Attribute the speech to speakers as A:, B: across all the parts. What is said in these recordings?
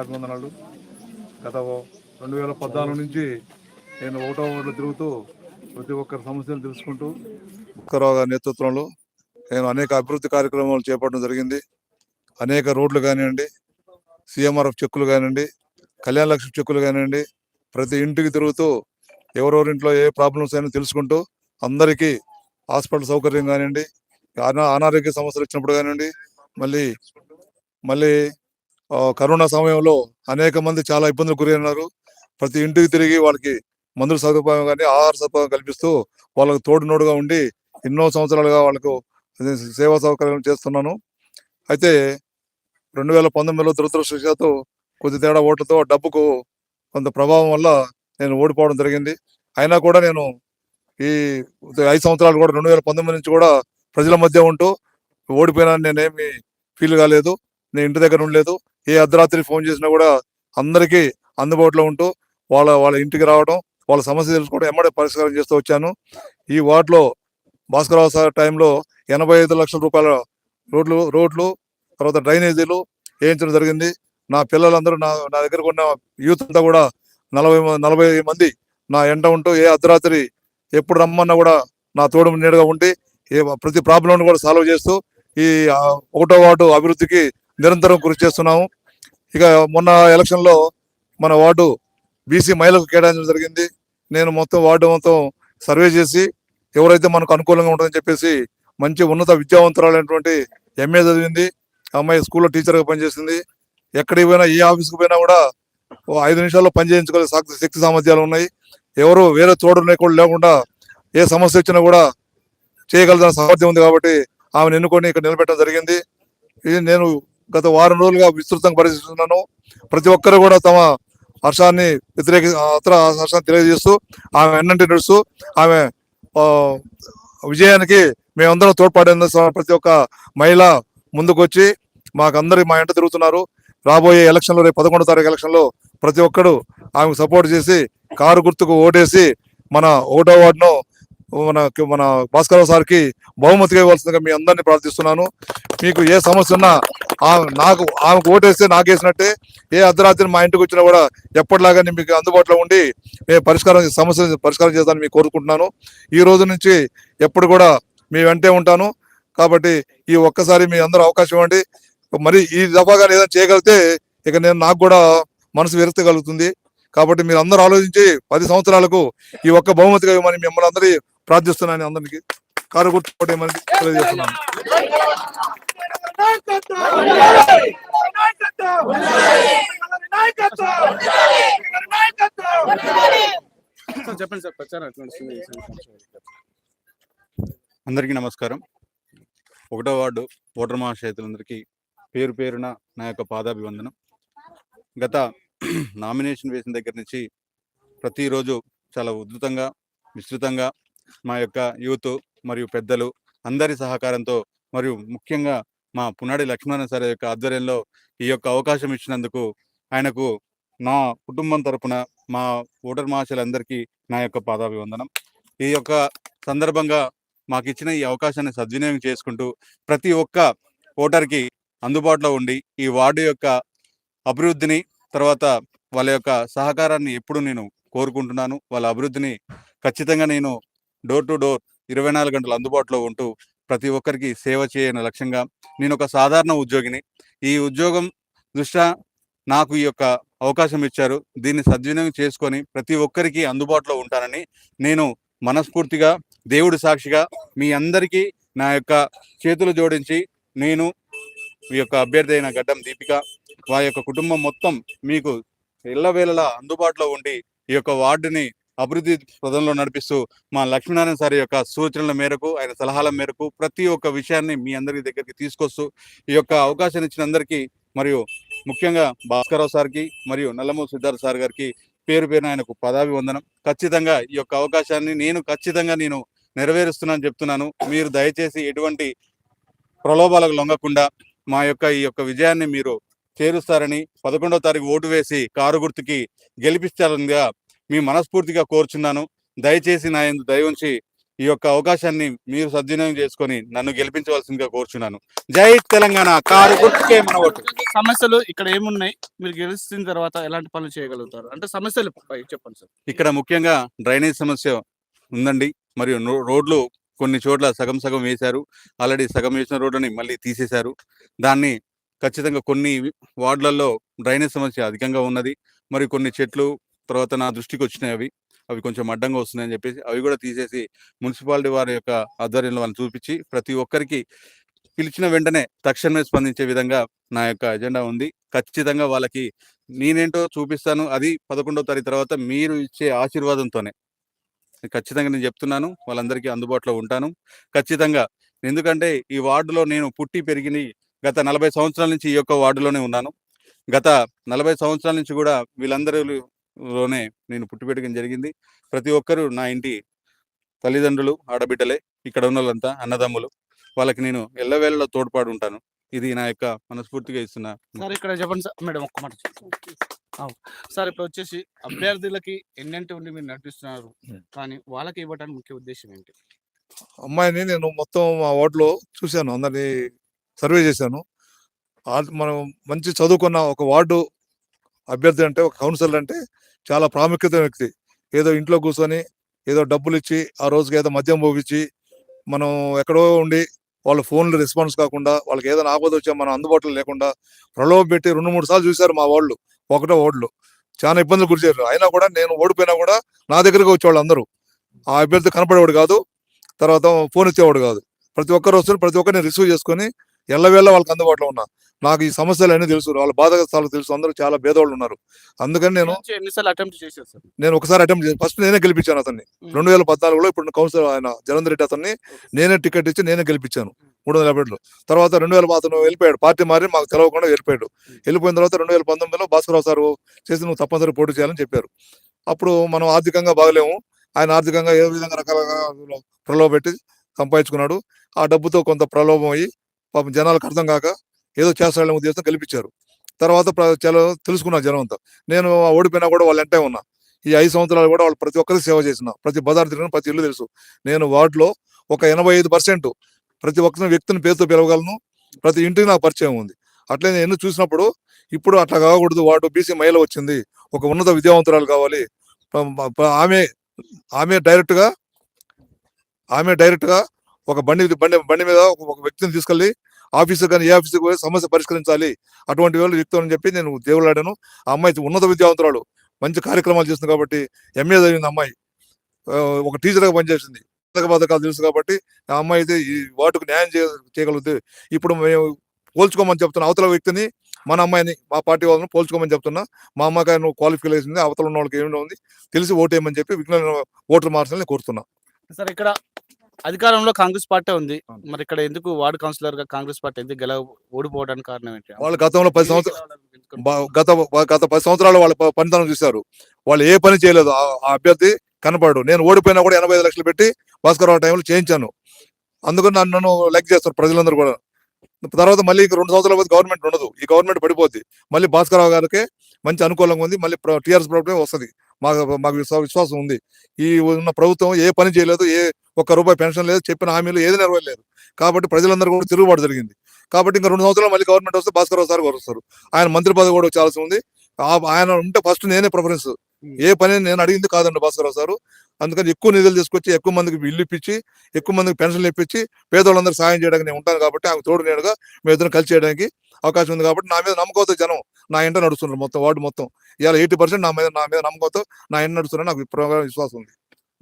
A: అభివందనాలు గత రెండు వేల పద్నాలుగు నుంచి నేను ఒకటో వార్డులో తిరుగుతూ ప్రతి ఒక్కరి సమస్యలు తెలుసుకుంటూ ఒక్కరావు గారి నేతృత్వంలో నేను అనేక అభివృద్ధి కార్యక్రమాలు చేపట్టడం జరిగింది. అనేక రోడ్లు కానివ్వండి సిఎంఆర్ఎఫ్ చెక్కులు కానివ్వండి కళ్యాణ లక్ష్మి చెక్కులు కానివ్వండి ప్రతి ఇంటికి తిరుగుతూ ఎవరెవరింట్లో ఏ ప్రాబ్లమ్స్ అయినా తెలుసుకుంటూ అందరికీ హాస్పిటల్ సౌకర్యం కానివ్వండి అనారోగ్య సమస్యలు వచ్చినప్పుడు కానివ్వండి మళ్ళీ మళ్ళీ కరోనా సమయంలో అనేక మంది చాలా ఇబ్బందులు గురైనారు. ప్రతి ఇంటికి తిరిగి వాళ్ళకి మందుల సదుపాయం కానీ ఆహార సదుపాయం కల్పిస్తూ వాళ్ళకు తోడు నోడుగా ఉండి ఎన్నో సంవత్సరాలుగా వాళ్ళకు సేవా సౌకర్యం చేస్తున్నాను. అయితే రెండు వేల పంతొమ్మిదిలో దురదృష్టవశాత్తు కొద్ది తేడా ఓట్లతో డబ్బుకు కొంత ప్రభావం వల్ల నేను ఓడిపోవడం జరిగింది. అయినా కూడా నేను ఈ ఐదు సంవత్సరాలు కూడా రెండు వేల పంతొమ్మిది నుంచి కూడా ప్రజల మధ్య ఉంటూ ఓడిపోయినా నేనేమి ఫీల్ కాలేదు. నేను ఇంటి దగ్గర ఉండలేదు. ఏ అర్ధరాత్రి ఫోన్ చేసినా కూడా అందరికీ అందుబాటులో ఉంటూ వాళ్ళ వాళ్ళ ఇంటికి రావడం వాళ్ళ సమస్య తెలుసుకోవడం ఎమ్మడే పరిష్కారం చేస్తూ వచ్చాను. ఈ వార్డులో భాస్కరరావు సార్ టైంలో ఎనభై ఐదు లక్షల రూపాయల రోడ్లు రోడ్లు తర్వాత డ్రైనేజీలు వేయించడం జరిగింది. నా పిల్లలందరూ నా నా దగ్గరకు ఉన్న యూత్ అంతా కూడా నలభై నలభై మంది నా ఎంట ఉంటూ ఏ అర్ధరాత్రి ఎప్పుడు రమ్మన్నా కూడా నా తోడు నీడగా ఉండి ఏ ప్రతి ప్రాబ్లంను కూడా సాల్వ్ చేస్తూ ఈ ఒకటో వార్డు అభివృద్ధికి నిరంతరం కృషి చేస్తున్నాము. ఇక మొన్న ఎలక్షన్లో మన వార్డు బీసీ మహిళలకు కేటాయించడం జరిగింది. నేను మొత్తం వార్డు మొత్తం సర్వే చేసి ఎవరైతే మనకు అనుకూలంగా ఉంటుందని చెప్పేసి మంచి ఉన్నత విద్యావంతురాలైనటువంటి ఎంఏ చదివింది. ఆ అమ్మాయి స్కూల్లో టీచర్గా పనిచేసింది. ఎక్కడికి పోయినా ఏ ఆఫీస్కి పోయినా కూడా ఐదు నిమిషాల్లో పని చేయించుకోలే శక్తి శక్తి సామర్థ్యాలు ఉన్నాయి. ఎవరు వేరే తోడు కూడా లేకుండా ఏ సమస్య వచ్చినా కూడా చేయగలదని సామర్థ్యం ఉంది కాబట్టి ఆమెను ఎన్నుకొని ఇక్కడ నిలబెట్టడం జరిగింది. ఇది నేను గత వారం రోజులుగా విస్తృతంగా పరిశీలిస్తున్నాను. ప్రతి ఒక్కరు కూడా తమ హర్షాన్ని వ్యతిరేక అతర హర్షాన్ని తెలియజేస్తూ ఆమె ఎన్నంటి నడుస్తూ ఆమె విజయానికి మేమందరం తోడ్పడేందు ప్రతి ఒక్క మహిళ ముందుకొచ్చి మాకందరికి మా ఇంట తిరుగుతున్నారు. రాబోయే ఎలక్షన్లో రేపు పదకొండో తారీఖు ఎలక్షన్లో ప్రతి ఒక్కరు ఆమెకు సపోర్ట్ చేసి కారు గుర్తుకు ఓటేసి మన ఓటో వార్డును మన మన భాస్కరరావు సార్కి బహుమతిగా ఇవ్వాల్సిందిగా మీ అందరినీ ప్రార్థిస్తున్నాను. మీకు ఏ సమస్య ఉన్నా నాకు ఆమెకు ఓటేస్తే నాకేసినట్టే ఏ అర్ధరాత్రి మా ఇంటికి వచ్చినా కూడా ఎప్పటిలాగా మీకు అందుబాటులో ఉండి నేను పరిష్కారం సమస్య పరిష్కారం చేస్తానని మీకు కోరుకుంటున్నాను. ఈ రోజు నుంచి ఎప్పుడు కూడా మీ వెంటే ఉంటాను. కాబట్టి ఈ ఒక్కసారి మీ అందరూ అవకాశం ఇవ్వండి. మరి ఈ దఫాగా ఏదైనా చేయగలిగితే ఇక నేను నాకు కూడా మనసు విరక్తి కలుగుతుంది. కాబట్టి మీరు అందరూ ఆలోచించి పది సంవత్సరాలకు ఈ ఒక్క బహుమతిగా ఇవ్వమని మిమ్మల్ని అందరి ప్రార్థిస్తున్నాను అందరికి. కారు గుర్తుపడేమని తెలియజేస్తున్నాను.
B: చెప్పండి సార్ ప్రచారం
C: అందరికీ నమస్కారం. ఒకటో వార్డు ఓటర్ మహాశైతులందరికీ పేరు పేరున నా యొక్క పాదాభివందనం. గత నామినేషన్ వేసిన దగ్గర నుంచి ప్రతిరోజు చాలా ఉధృతంగా విస్తృతంగా మా యొక్క యూత్ మరియు పెద్దలు అందరి సహకారంతో మరియు ముఖ్యంగా మా పునాడి లక్ష్మణ సార్ యొక్క ఆధ్వర్యంలో ఈ యొక్క అవకాశం ఇచ్చినందుకు ఆయనకు నా కుటుంబం తరపున మా ఓటర్ మహాశయులందరికీ నా యొక్క పాదాభివందనం. ఈ యొక్క సందర్భంగా మాకు ఇచ్చిన ఈ అవకాశాన్ని సద్వినియోగం చేసుకుంటూ ప్రతి ఒక్క ఓటర్కి అందుబాటులో ఉండి ఈ వార్డు యొక్క అభివృద్ధిని తర్వాత వాళ్ళ యొక్క సహకారాన్ని ఎప్పుడు నేను కోరుకుంటున్నాను. వాళ్ళ అభివృద్ధిని ఖచ్చితంగా నేను డోర్ టు డోర్ ఇరవై నాలుగు గంటలు అందుబాటులో ఉంటూ ప్రతి ఒక్కరికి సేవ చేయని లక్ష్యంగా నేను ఒక సాధారణ ఉద్యోగిని. ఈ ఉద్యోగం దృష్ట్యా నాకు ఈ యొక్క అవకాశం ఇచ్చారు. దీన్ని సద్వినియోగం చేసుకొని ప్రతి ఒక్కరికి అందుబాటులో ఉంటానని నేను మనస్ఫూర్తిగా దేవుడి సాక్షిగా మీ అందరికీ నా యొక్క చేతులు జోడించి నేను మీ యొక్క అభ్యర్థి అయిన గడ్డం దీపిక వారి యొక్క కుటుంబం మొత్తం మీకు ఎల్లవేళలా అందుబాటులో ఉండి ఈ యొక్క వార్డుని అభివృద్ధి పదంలో నడిపిస్తూ మా లక్ష్మీనారాయణ సార్ యొక్క సూచనల మేరకు ఆయన సలహాల మేరకు ప్రతి ఒక్క విషయాన్ని మీ అందరి దగ్గరికి తీసుకొస్తూ ఈ యొక్క అవకాశాన్ని ఇచ్చిన అందరికీ మరియు ముఖ్యంగా భాస్కరరావు సార్కి మరియు నల్లమూరు సిద్ధార్థ సార్ గారికి పేరు పేరున ఆయనకు పదాభివందనం. ఖచ్చితంగా ఈ యొక్క అవకాశాన్ని నేను ఖచ్చితంగా నేను నెరవేరుస్తున్నాను చెప్తున్నాను. మీరు దయచేసి ఎటువంటి ప్రలోభాలకు లొంగకుండా మా యొక్క ఈ యొక్క విజయాన్ని మీరు చేరుస్తారని పదకొండవ తారీఖు ఓటు వేసి కారు గుర్తుకి గెలిపిస్తారనిగా మీ మనస్ఫూర్తిగా కోరుచున్నాను. దయచేసి నా ఎందు దయ ఉంచి ఈ యొక్క అవకాశాన్ని మీరు సద్వినియోగం చేసుకొని నన్ను గెలిపించవలసిందిగా కోరుచున్నాను. జై తెలంగాణ. కారు గుర్తుకే మన ఓటు.
B: సమస్యలు ఇక్కడ ఏమున్నాయి? మీరు గెలిచిన తర్వాత ఎలాంటి పనులు చేయగలుగుతారు? అంటే సమస్యలు చెప్పండి సార్.
C: ఇక్కడ ముఖ్యంగా డ్రైనేజ్ సమస్య ఉందండి. మరియు రోడ్లు కొన్ని చోట్ల సగం సగం వేశారు. ఆల్రెడీ సగం వేసిన రోడ్లని మళ్ళీ తీసేశారు. దాన్ని ఖచ్చితంగా కొన్ని వార్డులలో డ్రైనేజ్ సమస్య అధికంగా ఉన్నది. మరి కొన్ని చెట్లు తర్వాత నా దృష్టికి వచ్చినాయి అవి. అవి కొంచెం అడ్డంగా వస్తున్నాయని చెప్పేసి అవి కూడా తీసేసి మున్సిపాలిటీ వారి యొక్క ఆధ్వర్యంలో వాళ్ళని చూపించి ప్రతి ఒక్కరికి పిలిచిన వెంటనే తక్షణమే స్పందించే విధంగా నా యొక్క ఎజెండా ఉంది. ఖచ్చితంగా వాళ్ళకి నేనేంటో చూపిస్తాను. అది పదకొండవ తారీఖు తర్వాత మీరు ఇచ్చే ఆశీర్వాదంతోనే. ఖచ్చితంగా నేను చెప్తున్నాను. వాళ్ళందరికీ అందుబాటులో ఉంటాను. ఖచ్చితంగా ఎందుకంటే ఈ వార్డులో నేను పుట్టి పెరిగిన గత నలభై సంవత్సరాల నుంచి ఈ యొక్క వార్డులోనే ఉన్నాను. గత నలభై సంవత్సరాల నుంచి కూడా వీళ్ళందరూ వీళ్ళందరిలోనే నేను పుట్టి పెరిగిన జరిగింది. ప్రతి ఒక్కరూ నా ఇంటి తల్లిదండ్రులు ఆడబిడ్డలే ఇక్కడ ఉన్న వాళ్ళంతా అన్నదమ్ములు వాళ్ళకి నేను ఎల్లవేళలో తోడ్పాటు ఉంటాను ఇది నా యొక్క మనస్ఫూర్తిగా ఇస్తున్న
B: సార్ ఇక్కడ చెప్పండి సార్. మేడం ఒక్క మాట. సార్. ఇప్పుడు వచ్చేసి అభ్యర్థులకి ఎన్నంటి ఉండి మీరు నటిస్తున్నారు కానీ వాళ్ళకి ఇవ్వడానికి ముఖ్య ఉద్దేశం ఏంటి?
A: అమ్మాయిని నేను మొత్తం మా వార్డులో చూశాను. అందరినీ సర్వే చేశాను. మనం మంచి చదువుకున్న ఒక వార్డు అభ్యర్థి అంటే ఒక కౌన్సిలర్ అంటే చాలా ప్రాముఖ్యత వ్యక్తి. ఏదో ఇంట్లో కూర్చొని ఏదో డబ్బులు ఇచ్చి ఆ రోజుకి ఏదో మద్యం పోపించి మనం ఎక్కడో ఉండి వాళ్ళ ఫోన్లు రెస్పాన్స్ కాకుండా వాళ్ళకి ఏదైనా ఆపద వచ్చా మనం అందుబాటులో లేకుండా ప్రలోభ పెట్టి రెండు మూడు సార్లు చూశారు మా వాళ్ళు ఒకటో ఓట్లు చాలా ఇబ్బందులు గురిచారు అయినా కూడా నేను ఓడిపోయినా కూడా నా దగ్గరకు వచ్చేవాళ్ళు అందరూ. ఆ అభ్యర్థి కనపడేవాడు కాదు తర్వాత ఫోన్ ఇచ్చేవాడు కాదు. ప్రతి ఒక్కరు వస్తారు ప్రతి ఒక్కరిని రిసీవ్ చేసుకొని ఎల్లవేళ వాళ్ళకి అందుబాటులో ఉన్నా. నాకు ఈ సమస్యలు అన్నీ తెలుసు వాళ్ళ బాధ కష్టాలు తెలుసు అందరూ చాలా భేదవాళ్ళు ఉన్నారు. అందుకని నేను నేను ఒకసారి అటెంప్ట్ చేసి ఫస్ట్ నేనే గెలిపించాను అతన్ని. రెండు వేల పద్నాలుగులో ఇప్పుడు కౌన్సిలర్ ఆయన జలంధర్ రెడ్డి అతన్ని నేనే టికెట్ ఇచ్చి నేనే గెలిపించాను. మూడు వందల యాభై. తర్వాత రెండు వేల అతను వెళ్ళిపోయాడు. పార్టీ మారి మాకు తెలవకుండా వెళ్ళిపోయాడు. వెళ్ళిపోయిన తర్వాత రెండు వేల పంతొమ్మిదిలో భాస్కరరావు సార్ చేసి నువ్వు తప్పనిసరి పోటీ చేయాలని చెప్పారు. అప్పుడు మనం ఆర్థికంగా బాగలేము. ఆయన ఆర్థికంగా ఏ విధంగా రకాలుగా ప్రలోభ పెట్టి సంపాదించుకున్నాడు. ఆ డబ్బుతో కొంత ప్రలోభం అయ్యి పాపం జనాలకు అర్థం కాక ఏదో చేస్తాడని ఉద్దేశం గెలిపించారు. తర్వాత చాలా తెలుసుకున్నారు జనం అంతా. నేను ఓడిపోయినా కూడా వాళ్ళ వెంటే ఉన్నా. ఈ ఐదు సంవత్సరాలు కూడా వాళ్ళు ప్రతి ఒక్కరికి సేవ చేసిన ప్రతి బజార్ తిరిగిన ప్రతి ఇల్లు తెలుసు. నేను వార్డులో ఒక ఎనభై ఐదు పర్సెంట్ ప్రతి ఒక్క వ్యక్తిని పేరుతో పిలవగలను. ప్రతి ఇంటికి నాకు పరిచయం ఉంది. అట్లే నేను ఎన్ని చూసినప్పుడు ఇప్పుడు అట్లా కాకూడదు. వాడు బీసీ మహిళ వచ్చింది. ఒక ఉన్నత విద్యావంతురాలు కావాలి. ఆమె ఆమె డైరెక్ట్గా ఆమె డైరెక్ట్గా ఒక బండి బండి బండి మీద ఒక వ్యక్తిని తీసుకెళ్ళి ఆఫీసు కానీ ఏ ఆఫీసుకి పోయి సమస్య పరిష్కరించాలి. అటువంటి వాళ్ళు వ్యక్తులు అని చెప్పి నేను దేవులాడాను ఆ అమ్మాయి ఉన్నత విద్యావంతురాలు. మంచి కార్యక్రమాలు చేస్తుంది కాబట్టి ఎంఏ చదివింది అమ్మాయి. ఒక టీచర్గా పనిచేసింది. పథకాలు తెలుసు కాబట్టి ఆ అమ్మాయి అయితే ఈ వాటికి న్యాయం చేయ చేయగలుగుతుంది. ఇప్పుడు మేము పోల్చుకోమని చెప్తున్నా అవతల వ్యక్తిని మన అమ్మాయిని మా పార్టీ వాళ్ళని పోల్చుకోమని చెప్తున్నా. మా అమ్మకాయ నువ్వు క్వాలిఫికేషన్ అవతల ఉన్న వాళ్ళకి ఏమైనా ఉంది తెలిసి ఓటేయమని చెప్పి విజ్ఞాన ఓటర్ మార్చాలని కోరుతున్నా.
B: సార్ ఇక్కడ అధికారంలో కాంగ్రెస్ పార్టీ ఉంది. మరి ఇక్కడ ఎందుకు వార్డు కౌన్సిలర్గా కాంగ్రెస్ పార్టీ ఎందుకు గెల ఓడిపోవడానికి కారణం ఏంటి?
A: వాళ్ళు గతంలో పది సంవత్సరాలు గత గత పది సంవత్సరాలు వాళ్ళ పనితనం చూశారు. వాళ్ళు ఏ పని చేయలేదు. ఆ అభ్యర్థి కనపడు నేను ఓడిపోయినా కూడా ఎనభై ఐదు లక్షలు పెట్టి భాస్కర్ టైంలో చేయించాను. అందుకని నన్ను నన్ను లెక్క చేస్తారు ప్రజలందరూ కూడా. తర్వాత మళ్ళీ ఇంక రెండు సంవత్సరాల పోతే గవర్నమెంట్ ఉండదు. ఈ గవర్నమెంట్ పడిపోద్ది. మళ్ళీ భాస్కర్ గారికి మంచి అనుకూలంగా ఉంది. మళ్ళీ టీఆర్ఎస్ ప్రభుత్వం వస్తుంది. మాకు మాకు విశ్వా- విశ్వాసం ఉంది. ఈ ఉన్న ప్రభుత్వం ఏ పని చేయలేదు ఏ ఒక్క రూపాయి పెన్షన్ లేదు చెప్పిన హామీలు ఏది నెరవేరలేదు. కాబట్టి ప్రజలందరూ కూడా తిరుగుబాటు జరిగింది. కాబట్టి ఇంకా రెండు సంవత్సరాలు మళ్ళీ గవర్నమెంట్ వస్తే భాస్కర్ రావు సార్ గారు వస్తారు. ఆయన మంత్రి పదవి కూడా వచ్చాల్సి ఉంది. ఆయన ఉంటే ఫస్ట్ నేనే ప్రిఫరెన్స్. ఏ పని నేను అడిగింది కాదండి భాస్కర్ రావు సారు. అందుకని ఎక్కువ నిధులు తీసుకొచ్చి ఎక్కువ మందికి ఇల్లు ఇప్పించి ఎక్కువ మందికి పెన్షన్లు ఇప్పించి పేదవాళ్ళందరూ సాయం చేయడానికి నేను ఉంటాను కాబట్టి ఆమె తోడు నేడుగా మేము ఇద్దరం కలిసి చేయడానికి అవకాశం ఉంది కాబట్టి నా మీద నమ్మకంతో జనం నా ఇంట నడుస్తున్నారు మొత్తం వార్డు మొత్తం. ఇవాళ ఎయిటీ పర్సెంట్ నా మీద నా మీద నమ్మకంతో నా ఇంట నడుస్తున్నారు నాకు విశ్వాసం ఉంది.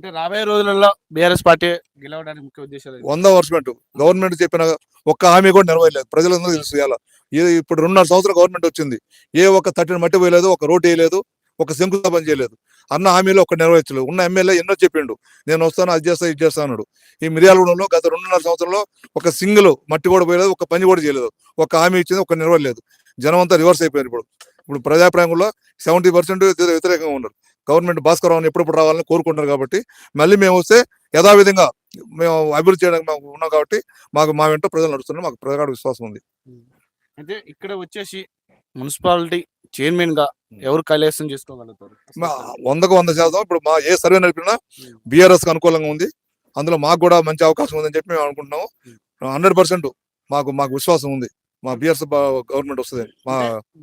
B: అంటే రాబోయే రోజులలో బీఆర్ఎస్ పార్టీ గెలవడానికి ముఖ్య ఉద్దేశాలు
A: వంద వర్షమెంట్ గవర్నమెంట్ చెప్పిన ఒక్క హామీ కూడా నెరవేరలేదు. ప్రజలందరూ తెలుసు ఇవాళ. ఇప్పుడు రెండున్నర సంవత్సరం గవర్నమెంట్ వచ్చింది. ఏ ఒక్క తట్టిన మట్టి పోయలేదు ఒక రోడ్ వేయలేదు ఒక శంకుస్థాపన చేయలేదు. అన్న హామీలో ఒక నెరవేర్చలేదు. ఉన్న ఎమ్మెల్యే ఎన్నో చెప్పిండు. నేను వస్తాను అది చేస్తాను ఇది చేస్తాను అన్నాడు. ఈ మిర్యాలగూడెంలో గత రెండున్నర సంవత్సరంలో ఒక సింగిల్ మట్టి కూడా పోయలేదు ఒక పని కూడా చేయలేదు. ఒక హామీ ఇచ్చింది ఒక నెరవేరలేదు. జనం అంతా రివర్స్ అయిపోయారు ఇప్పుడు. ఇప్పుడు ప్రజాప్రాయంలో సెవెంటీ పర్సెంట్ వ్యతిరేకంగా ఉన్నారు. గవర్నమెంట్ భాస్కర్ రావుని ఎప్పుడప్పుడు రావాలని కోరుకుంటున్నారు కాబట్టి మళ్ళీ మేము వస్తే యథావిధంగా మేము అభివృద్ధి చేయడానికి మాకు ఉన్నాం కాబట్టి మాకు మా వెంట ప్రజలు నడుస్తున్నారు. మాకు ప్రగాఢ విశ్వాసం ఉంది.
B: అయితే ఇక్కడ వచ్చేసి మున్సిపాలిటీ చైర్మన్గా ఎవరు కైలాసం చేసుకోగలుగుతారు?
A: మా వందకు వంద శాతం ఇప్పుడు మా ఏ సర్వే నడిపినా బీఆర్ఎస్కి అనుకూలంగా ఉంది. అందులో మాకు కూడా మంచి అవకాశం ఉందని చెప్పి మేము అనుకుంటున్నాము. హండ్రెడ్ పర్సెంట్ మాకు మాకు విశ్వాసం ఉంది. మా బిఎస్ గవర్నమెంట్ వస్తుంది. మా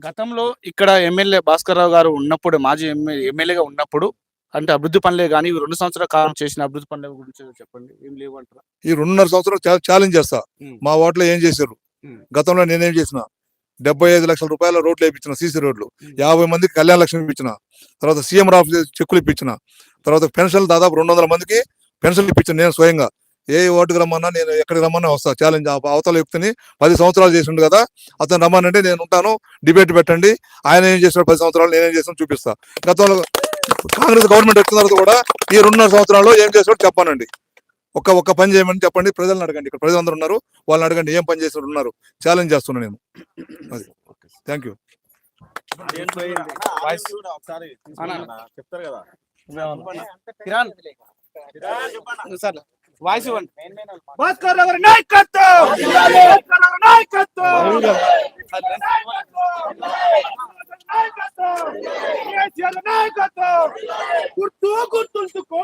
B: గతంలో ఇక్కడ ఎమ్మెల్యే భాస్కర్ రావు గారు ఉన్నప్పుడు మాజీ ఎమ్మెల్యేగా ఉన్నప్పుడు అంటే అభివృద్ధి పనులే కానీ ఈ రెండు సంవత్సరాల కాలం చేసిన అభివృద్ధి పనుల గురించి చెప్పండి. ఏం లేవంటారా?
A: ఈ రెండున్నర సంవత్సరాలు ఛాలెంజ్ చేస్తా. మా ఓట్లో ఏం చేశారు. గతంలో నేనేం చేసిన? డెబ్బై ఐదు లక్షల రూపాయల రోడ్లు వేయించిన సీసీ రోడ్లు. యాభై మందికి కళ్యాణ లక్ష్మి ఇప్పించిన. తర్వాత సీఎం ఆఫీస్ చెక్కులు ఇప్పించిన. తర్వాత పెన్షన్లు దాదాపు రెండు వందల మందికి పెన్షన్లు ఇప్పించిన నేను స్వయంగా. ఏ ఓటుకు రమ్మన్నా నేను ఎక్కడికి రమ్మన్నా వస్తా. ఛాలెంజ్ అవతల వ్యక్తిని పది సంవత్సరాలు చేసిండు కదా అతను రమ్మనంటే నేను ఉంటాను డిబేట్ పెట్టండి. ఆయన ఏం చేశాడు పది సంవత్సరాలు నేనేం చేసాను చూపిస్తా. గతంలో కాంగ్రెస్ గవర్నమెంట్ వచ్చిన తర్వాత కూడా ఈ రెండున్నర సంవత్సరాల్లో ఏం చేశాడో చెప్పానండి. ఒక్క ఒక్క పని చేయమని చెప్పండి. ప్రజలను అడగండి ఇక్కడ. ప్రజలందరూ ఉన్నారు. వాళ్ళని అడగండి ఏం పని చేసిన ఉన్నారు. ఛాలెంజ్ చేస్తున్నా నేను. అది. Thank you.
B: చెప్తారు కదా. కిరాన్ సార్ వాయిస్ ఇవ్వండి.
D: భాస్కర్ గారి నాయకత్వం! నాయకత్వం! నాయకత్వం! గుర్తు గుర్తుంచుకో!